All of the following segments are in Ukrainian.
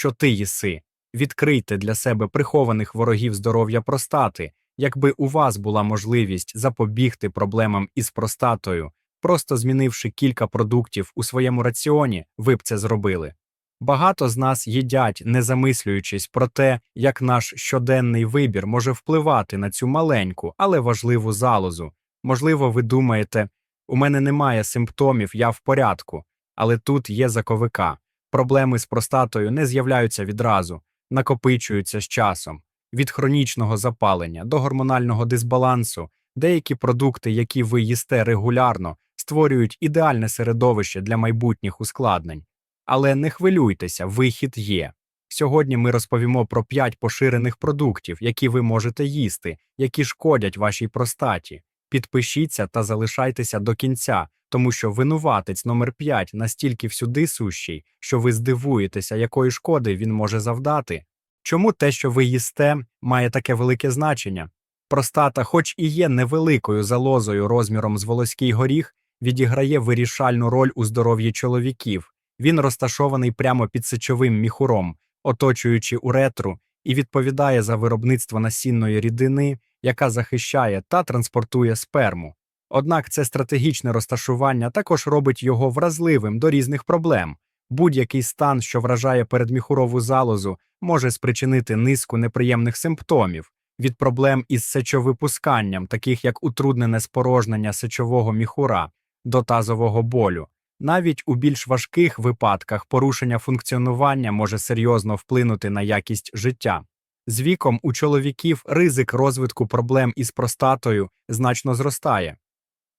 що ти їси. Відкрийте для себе прихованих ворогів здоров'я простати, якби у вас була можливість запобігти проблемам із простатою, просто змінивши кілька продуктів у своєму раціоні, ви б це зробили. Багато з нас їдять, не замислюючись про те, як наш щоденний вибір може впливати на цю маленьку, але важливу залозу. Можливо, ви думаєте, у мене немає симптомів, я в порядку, але тут є заковика. Проблеми з простатою не з'являються відразу, накопичуються з часом. Від хронічного запалення до гормонального дисбалансу деякі продукти, які ви їсте регулярно, створюють ідеальне середовище для майбутніх ускладнень. Але не хвилюйтеся, вихід є. Сьогодні ми розповімо про 5 поширених продуктів, які ви можете їсти, які шкодять вашій простаті. Підпишіться та залишайтеся до кінця, тому що винуватець номер 5 настільки всюди сущий, що ви здивуєтеся, якої шкоди він може завдати. Чому те, що ви їсте, має таке велике значення? Простата, хоч і є невеликою залозою розміром з волоський горіх, відіграє вирішальну роль у здоров'ї чоловіків. Він розташований прямо під сечовим міхуром, оточуючи уретру, і відповідає за виробництво насінної рідини, яка захищає та транспортує сперму. Однак це стратегічне розташування також робить його вразливим до різних проблем. Будь-який стан, що вражає передміхурову залозу, може спричинити низку неприємних симптомів від проблем із сечовипусканням, таких як утруднене спорожнення сечового міхура до тазового болю. Навіть у більш важких випадках порушення функціонування може серйозно вплинути на якість життя. З віком у чоловіків ризик розвитку проблем із простатою значно зростає.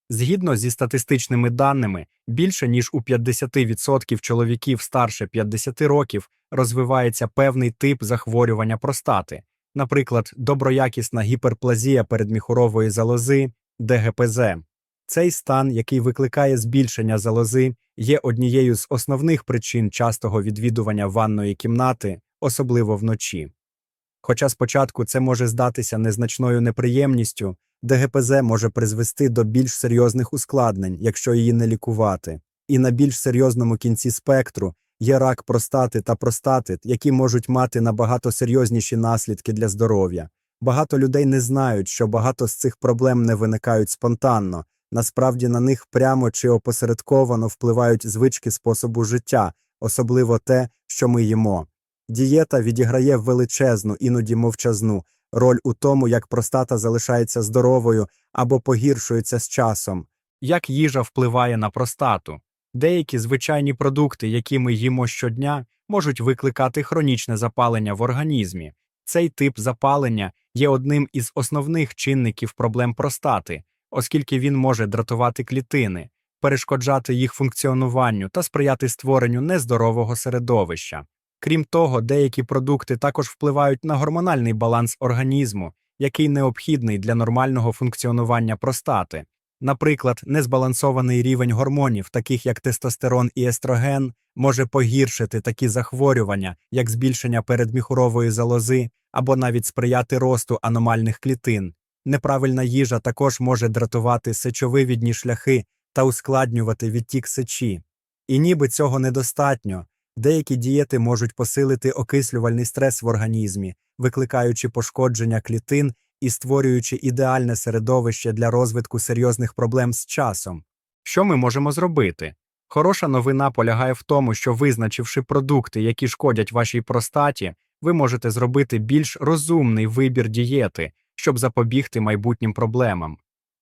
Згідно зі статистичними даними, більше ніж у 50% чоловіків старше 50 років розвивається певний тип захворювання простати, наприклад, доброякісна гіперплазія передміхурової залози ДГПЗ. Цей стан, який викликає збільшення залози, є однією з основних причин частого відвідування ванної кімнати, особливо вночі. Хоча спочатку це може здатися незначною неприємністю, ДГПЗ може призвести до більш серйозних ускладнень, якщо її не лікувати. І на більш серйозному кінці спектру є рак простати та простатит, які можуть мати набагато серйозніші наслідки для здоров'я. Багато людей не знають, що багато з цих проблем не виникають спонтанно, насправді на них прямо чи опосередковано впливають звички способу життя, особливо те, що ми їмо. Дієта відіграє величезну, іноді мовчазну роль у тому, як простата залишається здоровою або погіршується з часом. Як їжа впливає на простату? Деякі звичайні продукти, які ми їмо щодня, можуть викликати хронічне запалення в організмі. Цей тип запалення є одним із основних чинників проблем простати, оскільки він може дратувати клітини, перешкоджати їх функціонуванню та сприяти створенню нездорового середовища. Крім того, деякі продукти також впливають на гормональний баланс організму, який необхідний для нормального функціонування простати. Наприклад, незбалансований рівень гормонів, таких як тестостерон і естроген, може погіршити такі захворювання, як збільшення передміхурової залози або навіть сприяти росту аномальних клітин. Неправильна їжа також може дратувати сечовивідні шляхи та ускладнювати відтік сечі. І ніби цього недостатньо. Деякі дієти можуть посилити окислювальний стрес в організмі, викликаючи пошкодження клітин і створюючи ідеальне середовище для розвитку серйозних проблем з часом. Що ми можемо зробити? Хороша новина полягає в тому, що визначивши продукти, які шкодять вашій простаті, ви можете зробити більш розумний вибір дієти, щоб запобігти майбутнім проблемам.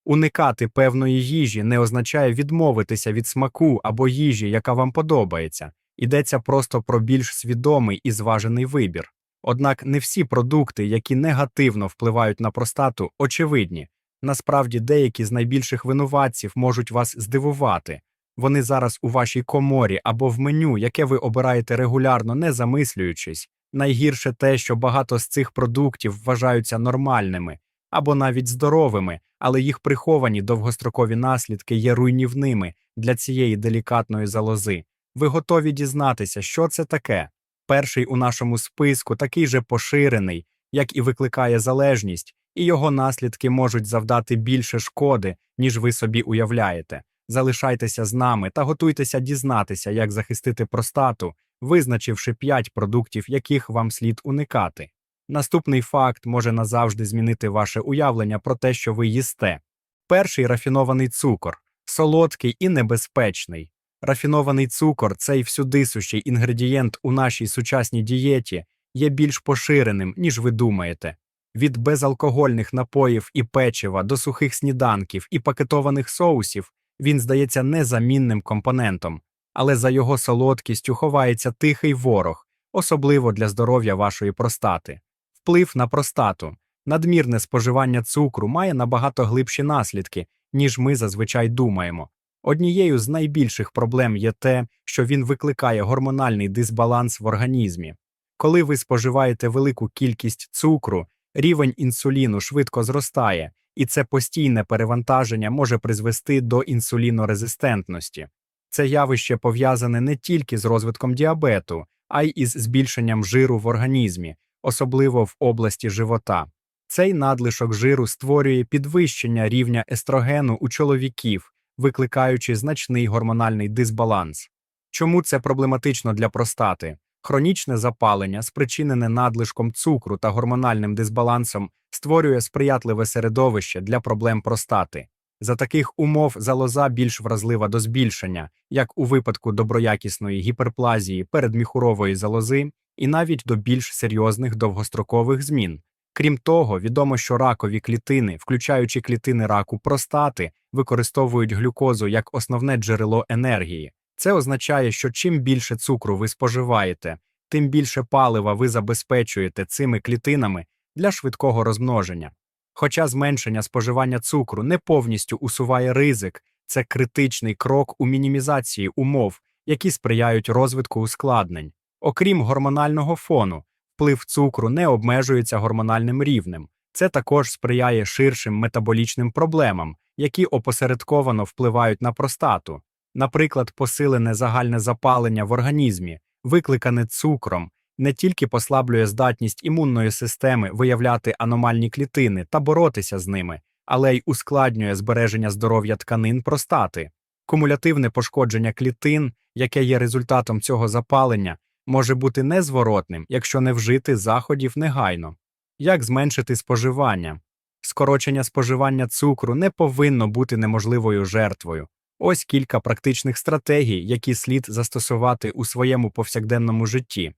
Уникати певної їжі не означає відмовитися від смаку або їжі, яка вам подобається. Йдеться просто про більш свідомий і зважений вибір. Однак не всі продукти, які негативно впливають на простату, очевидні. Насправді, деякі з найбільших винуватців можуть вас здивувати. Вони зараз у вашій коморі або в меню, яке ви обираєте регулярно, не замислюючись. Найгірше те, що багато з цих продуктів вважаються нормальними або навіть здоровими, але їх приховані довгострокові наслідки є руйнівними для цієї делікатної залози. Ви готові дізнатися, що це таке. Перший у нашому списку такий же поширений, як і викликає залежність, і його наслідки можуть завдати більше шкоди, ніж ви собі уявляєте. Залишайтеся з нами та готуйтеся дізнатися, як захистити простату, визначивши 5 продуктів, яких вам слід уникати. Наступний факт може назавжди змінити ваше уявлення про те, що ви їсте. Перший рафінований цукор солодкий і небезпечний. Рафінований цукор, цей всюдисущий інгредієнт у нашій сучасній дієті, є більш поширеним, ніж ви думаєте. Від безалкогольних напоїв і печива до сухих сніданків і пакетованих соусів він здається незамінним компонентом, але за його солодкістю ховається тихий ворог, особливо для здоров'я вашої простати. Вплив на простату. Надмірне споживання цукру має набагато глибші наслідки, ніж ми зазвичай думаємо. Однією з найбільших проблем є те, що він викликає гормональний дисбаланс в організмі. Коли ви споживаєте велику кількість цукру, рівень інсуліну швидко зростає, і це постійне перевантаження може призвести до інсулінорезистентності. Це явище пов'язане не тільки з розвитком діабету, а й із збільшенням жиру в організмі, особливо в області живота. Цей надлишок жиру створює підвищення рівня естрогену у чоловіків, викликаючи значний гормональний дисбаланс. Чому це проблематично для простати? Хронічне запалення, спричинене надлишком цукру та гормональним дисбалансом, створює сприятливе середовище для проблем простати. За таких умов залоза більш вразлива до збільшення, як у випадку доброякісної гіперплазії передміхурової залози, і навіть до більш серйозних довгострокових змін. Крім того, відомо, що ракові клітини, включаючи клітини раку простати, використовують глюкозу як основне джерело енергії. Це означає, що чим більше цукру ви споживаєте, тим більше палива ви забезпечуєте цими клітинами для швидкого розмноження. Хоча зменшення споживання цукру не повністю усуває ризик, це критичний крок у мінімізації умов, які сприяють розвитку ускладнень. Окрім гормонального фону, вплив цукру не обмежується гормональним рівнем. Це також сприяє ширшим метаболічним проблемам, які опосередковано впливають на простату. Наприклад, посилене загальне запалення в організмі, викликане цукром, не тільки послаблює здатність імунної системи виявляти аномальні клітини та боротися з ними, але й ускладнює збереження здоров'я тканин простати. Кумулятивне пошкодження клітин, яке є результатом цього запалення, може бути незворотним, якщо не вжити заходів негайно. Як зменшити споживання? Скорочення споживання цукру не повинно бути неможливою жертвою. Ось кілька практичних стратегій, які слід застосувати у своєму повсякденному житті.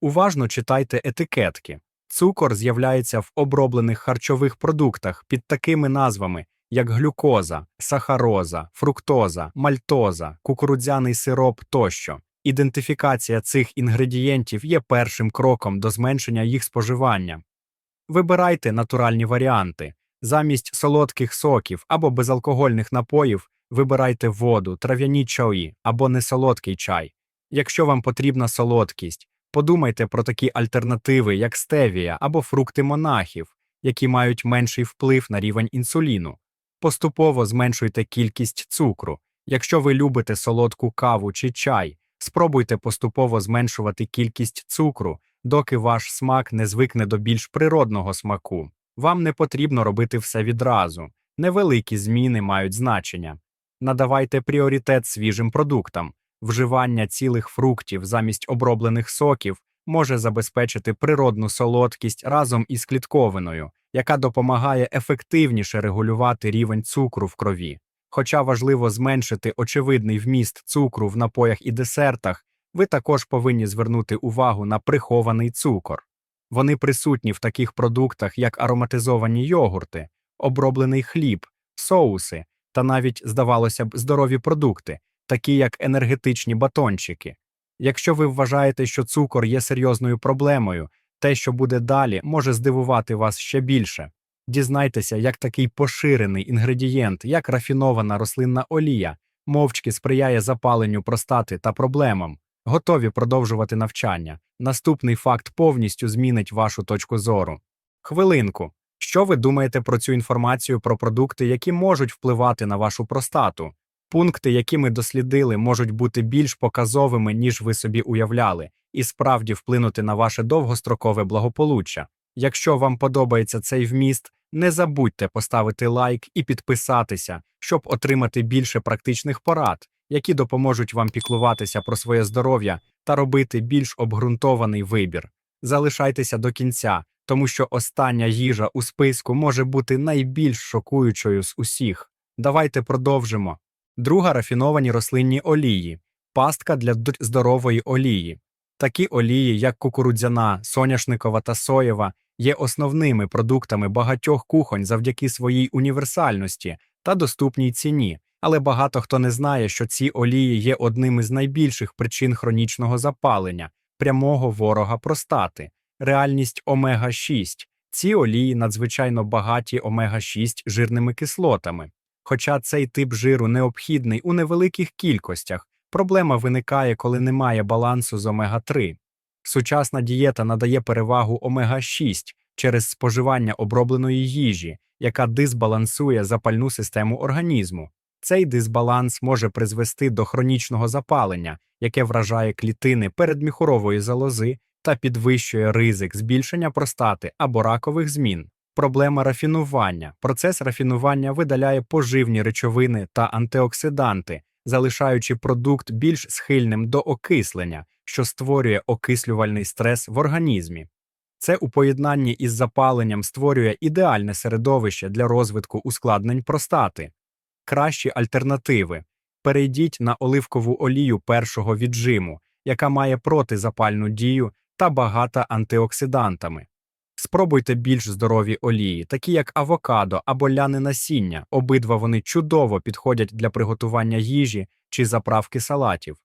Уважно читайте етикетки. Цукор з'являється в оброблених харчових продуктах під такими назвами, як глюкоза, сахароза, фруктоза, мальтоза, кукурудзяний сироп тощо. Ідентифікація цих інгредієнтів є першим кроком до зменшення їх споживання. Вибирайте натуральні варіанти. Замість солодких соків або безалкогольних напоїв вибирайте воду, трав'яні чаї або несолодкий чай. Якщо вам потрібна солодкість, подумайте про такі альтернативи, як стевія або фрукти монахів, які мають менший вплив на рівень інсуліну. Поступово зменшуйте кількість цукру. Якщо ви любите солодку каву чи чай, спробуйте поступово зменшувати кількість цукру, доки ваш смак не звикне до більш природного смаку. Вам не потрібно робити все відразу. Невеликі зміни мають значення. Надавайте пріоритет свіжим продуктам. Вживання цілих фруктів замість оброблених соків може забезпечити природну солодкість разом із клітковиною, яка допомагає ефективніше регулювати рівень цукру в крові. Хоча важливо зменшити очевидний вміст цукру в напоях і десертах, ви також повинні звернути увагу на прихований цукор. Вони присутні в таких продуктах, як ароматизовані йогурти, оброблений хліб, соуси та навіть, здавалося б, здорові продукти, такі як енергетичні батончики. Якщо ви вважаєте, що цукор є серйозною проблемою, те, що буде далі, може здивувати вас ще більше. Дізнайтеся, як такий поширений інгредієнт, як рафінована рослинна олія, мовчки сприяє запаленню простати та проблемам. Готові продовжувати навчання. Наступний факт повністю змінить вашу точку зору. Хвилинку. Що ви думаєте про цю інформацію про продукти, які можуть впливати на вашу простату? Пункти, які ми дослідили, можуть бути більш показовими, ніж ви собі уявляли, і справді вплинути на ваше довгострокове благополуччя. Якщо вам подобається цей вміст, не забудьте поставити лайк і підписатися, щоб отримати більше практичних порад, які допоможуть вам піклуватися про своє здоров'я та робити більш обґрунтований вибір. Залишайтеся до кінця, тому що остання їжа у списку може бути найбільш шокуючою з усіх. Давайте продовжимо. Друга рафіновані рослинні олії, пастка для здорової олії. Такі олії, як кукурудзяна, соняшникова та соєва, є основними продуктами багатьох кухонь завдяки своїй універсальності та доступній ціні. Але багато хто не знає, що ці олії є одним із найбільших причин хронічного запалення, прямого ворога простати, реальність омега-6. Ці олії надзвичайно багаті омега-6 жирними кислотами. Хоча цей тип жиру необхідний у невеликих кількостях, проблема виникає, коли немає балансу з омега-3. Сучасна дієта надає перевагу омега-6 через споживання обробленої їжі, яка дисбалансує запальну систему організму. Цей дисбаланс може призвести до хронічного запалення, яке вражає клітини передміхурової залози та підвищує ризик збільшення простати або ракових змін. Проблема рафінування. Процес рафінування видаляє поживні речовини та антиоксиданти, залишаючи продукт більш схильним до окислення, що створює окислювальний стрес в організмі. Це у поєднанні із запаленням створює ідеальне середовище для розвитку ускладнень простати. Кращі альтернативи. Перейдіть на оливкову олію першого віджиму, яка має протизапальну дію та багата антиоксидантами. Спробуйте більш здорові олії, такі як авокадо або ляне насіння. Обидва вони чудово підходять для приготування їжі чи заправки салатів.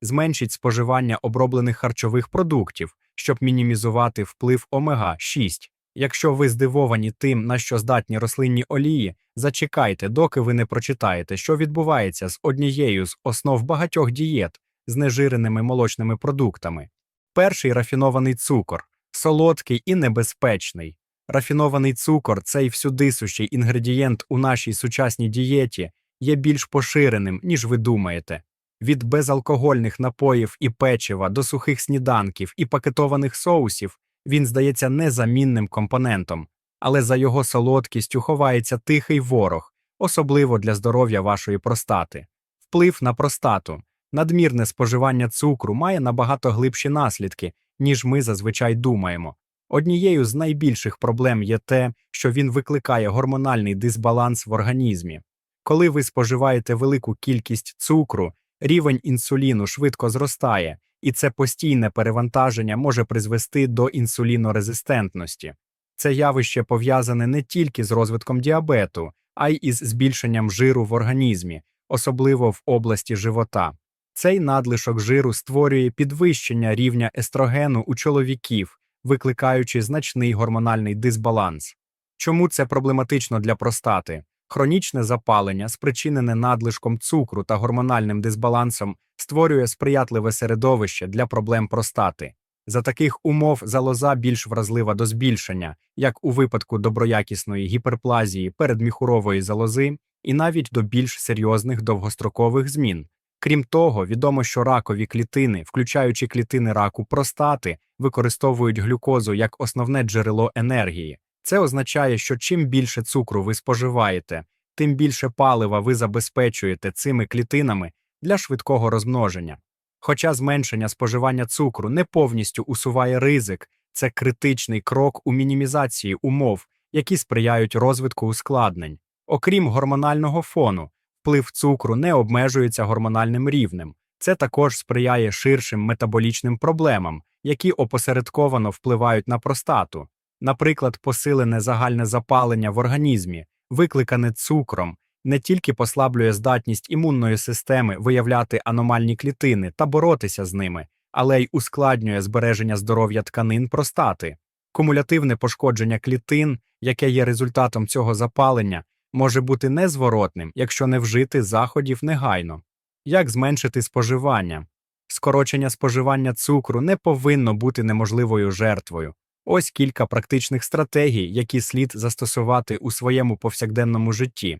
Зменшіть споживання оброблених харчових продуктів, щоб мінімізувати вплив омега-6. Якщо ви здивовані тим, на що здатні рослинні олії, зачекайте, доки ви не прочитаєте, що відбувається з однією з основ багатьох дієт з нежиреними молочними продуктами. Перший рафінований цукор солодкий і небезпечний. Рафінований цукор, цей всюдисущий інгредієнт у нашій сучасній дієті, є більш поширеним, ніж ви думаєте. Від безалкогольних напоїв і печива до сухих сніданків і пакетованих соусів він здається незамінним компонентом, але за його солодкістю ховається тихий ворог, особливо для здоров'я вашої простати. Вплив на простату. Надмірне споживання цукру має набагато глибші наслідки, ніж ми зазвичай думаємо. Однією з найбільших проблем є те, що він викликає гормональний дисбаланс в організмі. Коли ви споживаєте велику кількість цукру, рівень інсуліну швидко зростає, і це постійне перевантаження може призвести до інсулінорезистентності. Це явище пов'язане не тільки з розвитком діабету, а й із збільшенням жиру в організмі, особливо в області живота. Цей надлишок жиру створює підвищення рівня естрогену у чоловіків, викликаючи значний гормональний дисбаланс. Чому це проблематично для простати? Хронічне запалення, спричинене надлишком цукру та гормональним дисбалансом, створює сприятливе середовище для проблем простати. За таких умов залоза більш вразлива до збільшення, як у випадку доброякісної гіперплазії передміхурової залози, і навіть до більш серйозних довгострокових змін. Крім того, відомо, що ракові клітини, включаючи клітини раку простати, використовують глюкозу як основне джерело енергії. Це означає, що чим більше цукру ви споживаєте, тим більше палива ви забезпечуєте цими клітинами для швидкого розмноження. Хоча зменшення споживання цукру не повністю усуває ризик, це критичний крок у мінімізації умов, які сприяють розвитку ускладнень. Окрім гормонального фону, вплив цукру не обмежується гормональним рівнем. Це також сприяє ширшим метаболічним проблемам, які опосередковано впливають на простату. Наприклад, посилене загальне запалення в організмі, викликане цукром, не тільки послаблює здатність імунної системи виявляти аномальні клітини та боротися з ними, але й ускладнює збереження здоров'я тканин простати. Кумулятивне пошкодження клітин, яке є результатом цього запалення, може бути незворотним, якщо не вжити заходів негайно. Як зменшити споживання? Скорочення споживання цукру не повинно бути неможливою жертвою. Ось кілька практичних стратегій, які слід застосувати у своєму повсякденному житті.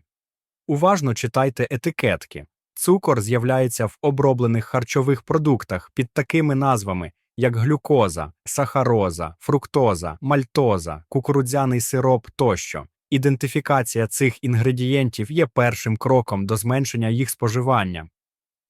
Уважно читайте етикетки. Цукор з'являється в оброблених харчових продуктах під такими назвами, як глюкоза, сахароза, фруктоза, мальтоза, кукурудзяний сироп тощо. Ідентифікація цих інгредієнтів є першим кроком до зменшення їх споживання.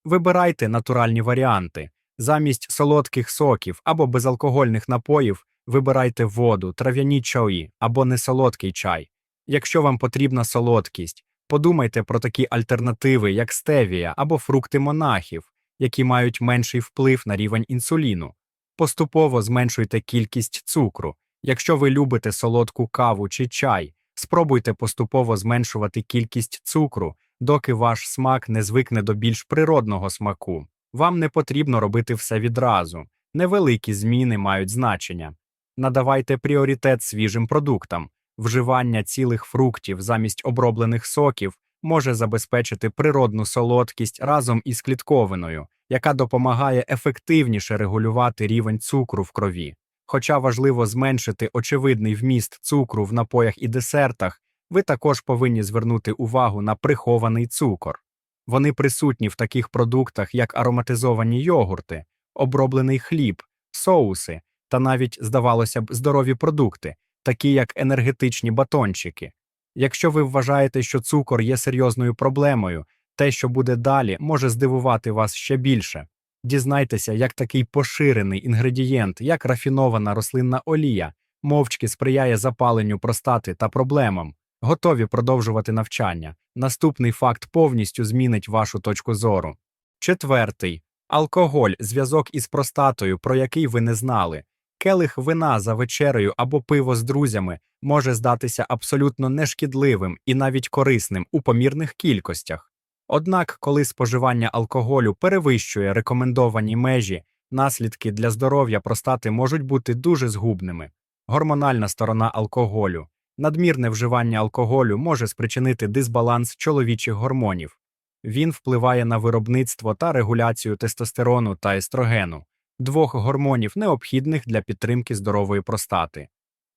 Вибирайте натуральні варіанти. Замість солодких соків або безалкогольних напоїв вибирайте воду, трав'яні чаї або несолодкий чай. Якщо вам потрібна солодкість, подумайте про такі альтернативи, як стевія або фрукти монахів, які мають менший вплив на рівень інсуліну. Поступово зменшуйте кількість цукру. Якщо ви любите солодку каву чи чай, спробуйте поступово зменшувати кількість цукру, доки ваш смак не звикне до більш природного смаку. Вам не потрібно робити все відразу. Невеликі зміни мають значення. Надавайте пріоритет свіжим продуктам. Вживання цілих фруктів замість оброблених соків може забезпечити природну солодкість разом із клітковиною, яка допомагає ефективніше регулювати рівень цукру в крові. Хоча важливо зменшити очевидний вміст цукру в напоях і десертах, ви також повинні звернути увагу на прихований цукор. Вони присутні в таких продуктах, як ароматизовані йогурти, оброблений хліб, соуси та навіть, здавалося б, здорові продукти, такі як енергетичні батончики. Якщо ви вважаєте, що цукор є серйозною проблемою, те, що буде далі, може здивувати вас ще більше. Дізнайтеся, як такий поширений інгредієнт, як рафінована рослинна олія, мовчки сприяє запаленню простати та проблемам. Готові продовжувати навчання. Наступний факт повністю змінить вашу точку зору. Четвертий алкоголь зв'язок із простатою, про який ви не знали. Келих вина за вечерею або пиво з друзями може здатися абсолютно нешкідливим і навіть корисним у помірних кількостях. Однак, коли споживання алкоголю перевищує рекомендовані межі, наслідки для здоров'я простати можуть бути дуже згубними. Гормональна сторона алкоголю. Надмірне вживання алкоголю може спричинити дисбаланс чоловічих гормонів. Він впливає на виробництво та регуляцію тестостерону та естрогену, двох гормонів, необхідних для підтримки здорової простати.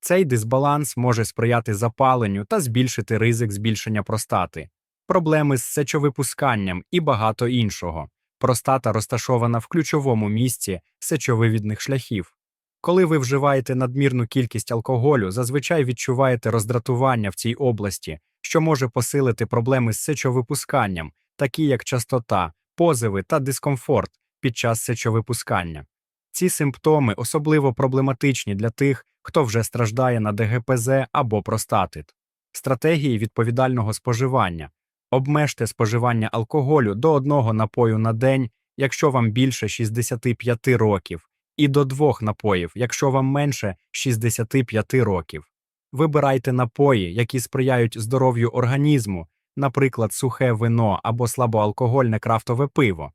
Цей дисбаланс може сприяти запаленню та збільшити ризик збільшення простати, проблеми з сечовипусканням і багато іншого. Простата розташована в ключовому місці сечовивідних шляхів. Коли ви вживаєте надмірну кількість алкоголю, зазвичай відчуваєте роздратування в цій області, що може посилити проблеми з сечовипусканням, такі як частота, позиви та дискомфорт під час сечовипускання. Ці симптоми особливо проблематичні для тих, хто вже страждає на ДГПЗ або простатит. Стратегії відповідального споживання. Обмежте споживання алкоголю до одного напою на день, якщо вам більше 65 років, і до двох напоїв, якщо вам менше 65 років. Вибирайте напої, які сприяють здоров'ю організму, наприклад, сухе вино або слабоалкогольне крафтове пиво.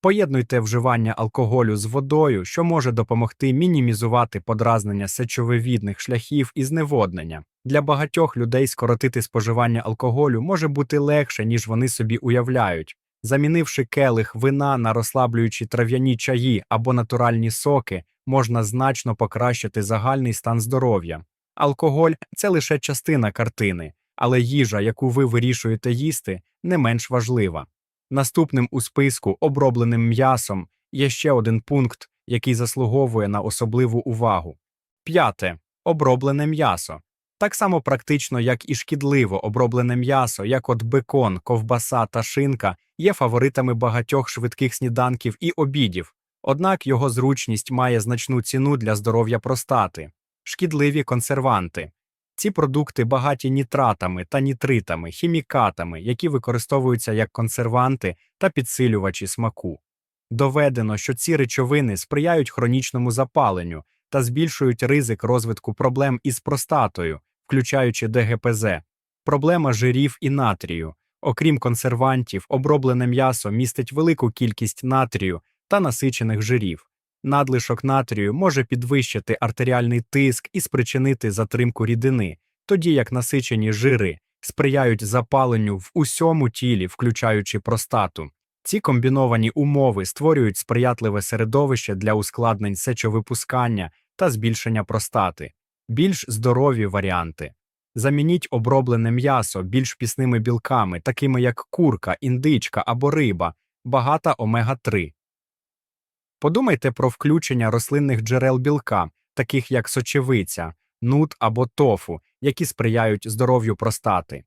Поєднуйте вживання алкоголю з водою, що може допомогти мінімізувати подразнення сечовивідних шляхів і зневоднення. Для багатьох людей скоротити споживання алкоголю може бути легше, ніж вони собі уявляють. Замінивши келих вина на розслаблюючі трав'яні чаї або натуральні соки, можна значно покращити загальний стан здоров'я. Алкоголь це лише частина картини, але їжа, яку ви вирішуєте їсти, не менш важлива. Наступним у списку обробленим м'ясом є ще один пункт, який заслуговує на особливу увагу. П'яте оброблене м'ясо. Так само практично, як і шкідливо оброблене м'ясо, як от бекон, ковбаса та шинка, є фаворитами багатьох швидких сніданків і обідів, однак його зручність має значну ціну для здоров'я простати, шкідливі консерванти. Ці продукти багаті нітратами та нітритами, хімікатами, які використовуються як консерванти та підсилювачі смаку. Доведено, що ці речовини сприяють хронічному запаленню та збільшують ризик розвитку проблем із простатою, включаючи ДГПЗ, проблема жирів і натрію. Окрім консервантів, оброблене м'ясо містить велику кількість натрію та насичених жирів. Надлишок натрію може підвищити артеріальний тиск і спричинити затримку рідини, тоді як насичені жири сприяють запаленню в усьому тілі, включаючи простату. Ці комбіновані умови створюють сприятливе середовище для ускладнень сечовипускання та збільшення простати, більш здорові варіанти. Замініть оброблене м'ясо більш пісними білками, такими як курка, індичка або риба, багата омега 3 Подумайте про включення рослинних джерел білка, таких як сочевиця, нут або тофу, які сприяють здоров'ю простати.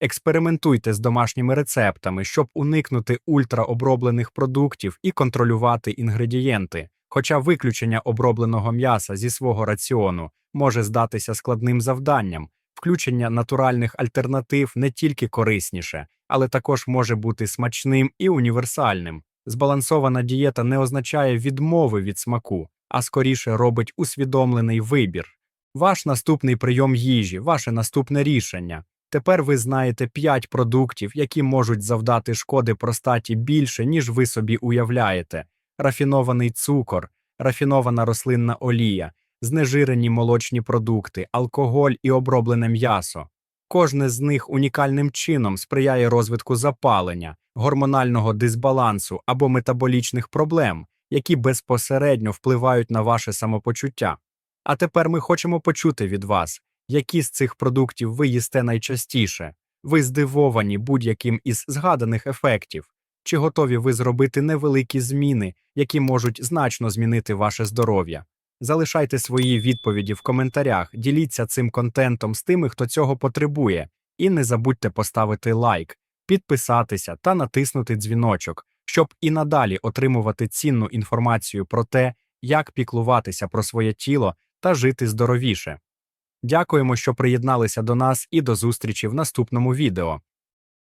Експериментуйте з домашніми рецептами, щоб уникнути ультраоброблених продуктів і контролювати інгредієнти. Хоча виключення обробленого м'яса зі свого раціону може здатися складним завданням, включення натуральних альтернатив не тільки корисніше, але також може бути смачним і універсальним. Збалансована дієта не означає відмови від смаку, а скоріше робить усвідомлений вибір. Ваш наступний прийом їжі, ваше наступне рішення. Тепер ви знаєте 5 продуктів, які можуть завдати шкоди простаті більше, ніж ви собі уявляєте: рафінований цукор, рафінована рослинна олія, знежирені молочні продукти, алкоголь і оброблене м'ясо. Кожне з них унікальним чином сприяє розвитку запалення, гормонального дисбалансу або метаболічних проблем, які безпосередньо впливають на ваше самопочуття. А тепер ми хочемо почути від вас, які з цих продуктів ви їсте найчастіше. Ви здивовані будь-яким із згаданих ефектів, чи готові ви зробити невеликі зміни, які можуть значно змінити ваше здоров'я. Залишайте свої відповіді в коментарях, діліться цим контентом з тими, хто цього потребує, і не забудьте поставити лайк, підписатися та натиснути дзвіночок, щоб і надалі отримувати цінну інформацію про те, як піклуватися про своє тіло та жити здоровіше. Дякуємо, що приєдналися до нас і до зустрічі в наступному відео.